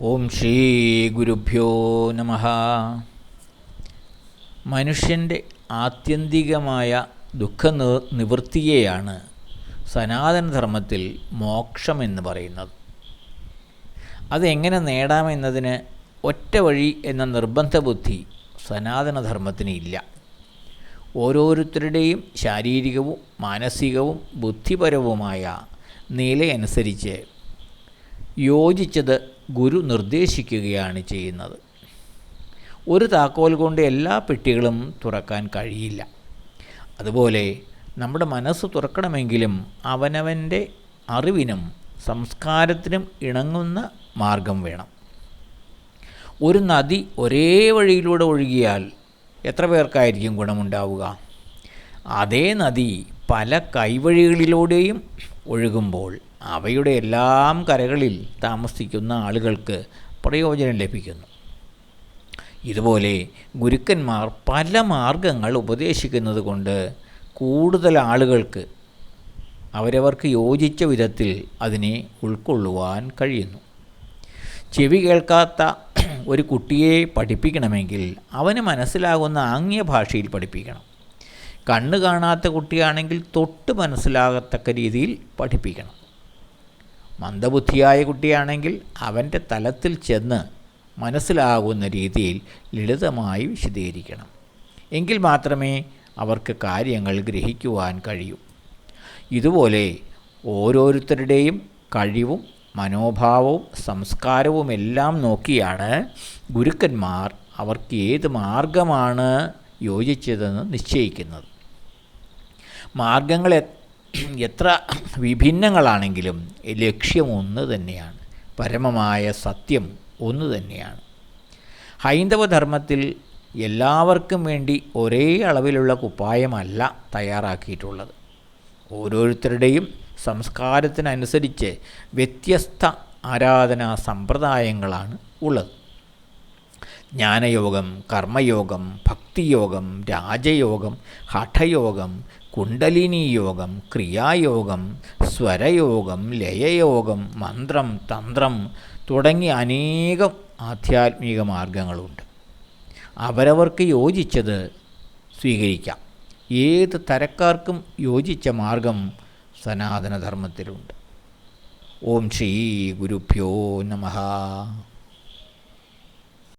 ഓം ശ്രീ ഗുരുഭ്യോ നമ. മനുഷ്യന്റെ ആത്യന്തികമായ ദുഃഖ നിവൃത്തിയെയാണ് സനാതനധർമ്മത്തിൽ മോക്ഷം എന്ന് പറയുന്നത്. അതെങ്ങനെ നേടാമെന്നതിന് ഒറ്റ വഴി എന്ന നിർബന്ധബുദ്ധി സനാതനധർമ്മത്തിന് ഇല്ല. ഓരോരുത്തരുടെയും ശാരീരികവും മാനസികവും ബുദ്ധിപരവുമായ നിലയനുസരിച്ച് യോജിച്ചത് ഗുരു നിർദ്ദേശിക്കുകയാണ് ചെയ്യുന്നത്. ഒരു താക്കോൽ കൊണ്ട് എല്ലാ പെട്ടികളും തുറക്കാൻ കഴിയില്ല. അതുപോലെ നമ്മുടെ മനസ്സ് തുറക്കണമെങ്കിലും അവനവന്റെ അറിവിനും സംസ്കാരത്തിനും ഇണങ്ങുന്ന മാർഗം വേണം. ഒരു നദി ഒരേ വഴിയിലൂടെ ഒഴുകിയാൽ എത്ര പേർക്കായിരിക്കും ഗുണമുണ്ടാവുക? അതേ നദി പല കൈവഴികളിലൂടെയും ഒഴുകുമ്പോൾ അവയുടെ എല്ലാം കരകളിൽ താമസിക്കുന്ന ആളുകൾക്ക് പ്രയോജനം ലഭിക്കുന്നു. ഇതുപോലെ ഗുരുക്കന്മാർ പല മാർഗങ്ങൾ ഉപദേശിക്കുന്നത് കൊണ്ട് കൂടുതൽ ആളുകൾക്ക് അവരവർക്ക് യോജിച്ച വിധത്തിൽ അതിനെ ഉൾക്കൊള്ളുവാൻ കഴിയുന്നു. ചെവി കേൾക്കാത്ത ഒരു കുട്ടിയെ പഠിപ്പിക്കണമെങ്കിൽ അവന് മനസ്സിലാകുന്ന ആംഗ്യ ഭാഷയിൽ പഠിപ്പിക്കണം. കണ്ണ് കാണാത്ത കുട്ടിയാണെങ്കിൽ തൊട്ട് മനസ്സിലാകത്തക്ക രീതിയിൽ പഠിപ്പിക്കണം. മന്ദബുദ്ധിയായ കുട്ടിയാണെങ്കിൽ അവന്റെ തലത്തിൽ ചെന്ന് മനസ്സിലാകുന്ന രീതിയിൽ ലളിതമായി വിശദീകരിക്കണം. എങ്കിൽ മാത്രമേ അവർക്ക് കാര്യങ്ങൾ ഗ്രഹിക്കുവാൻ കഴിയൂ. ഇതുപോലെ ഓരോരുത്തരുടെയും കഴിവും മനോഭാവവും സംസ്കാരവും എല്ലാം നോക്കിയാണ് ഗുരുക്കന്മാർ അവർക്ക് ഏത് മാർഗമാണ് യോജിച്ചതെന്ന് നിശ്ചയിക്കുന്നത്. മാർഗങ്ങൾ എത്ര വിഭിന്നങ്ങളാണെങ്കിലും ലക്ഷ്യം ഒന്ന് തന്നെയാണ്. പരമമായ സത്യം ഒന്ന് തന്നെയാണ്. ഹൈന്ദവ ധർമ്മത്തിൽ എല്ലാവർക്കും വേണ്ടി ഒരേ അളവിലുള്ള കുപ്പായമല്ല തയ്യാറാക്കിയിട്ടുള്ളത്. ഓരോരുത്തരുടെയും സംസ്കാരത്തിനനുസരിച്ച് വ്യത്യസ്ത ആരാധനാ സമ്പ്രദായങ്ങളാണ് ഉള്ളത്. ജ്ഞാനയോഗം കർമ്മയോഗം ഭക്തിയോഗം രാജയോഗം ഹഠയോഗം കുണ്ടലിനി യോഗം ക്രിയായോഗം സ്വരയോഗം ലയയോഗം മന്ത്രം തന്ത്രം തുടങ്ങി അനേകം ആധ്യാത്മിക മാർഗങ്ങളുണ്ട്. അവരവർക്ക് യോജിച്ചത് സ്വീകരിക്കാം. ഏത് തരക്കാർക്കും യോജിച്ച മാർഗം സനാതനധർമ്മത്തിലുണ്ട്. ഓം ശ്രീ ഗുരുഭ്യോ നമഃ.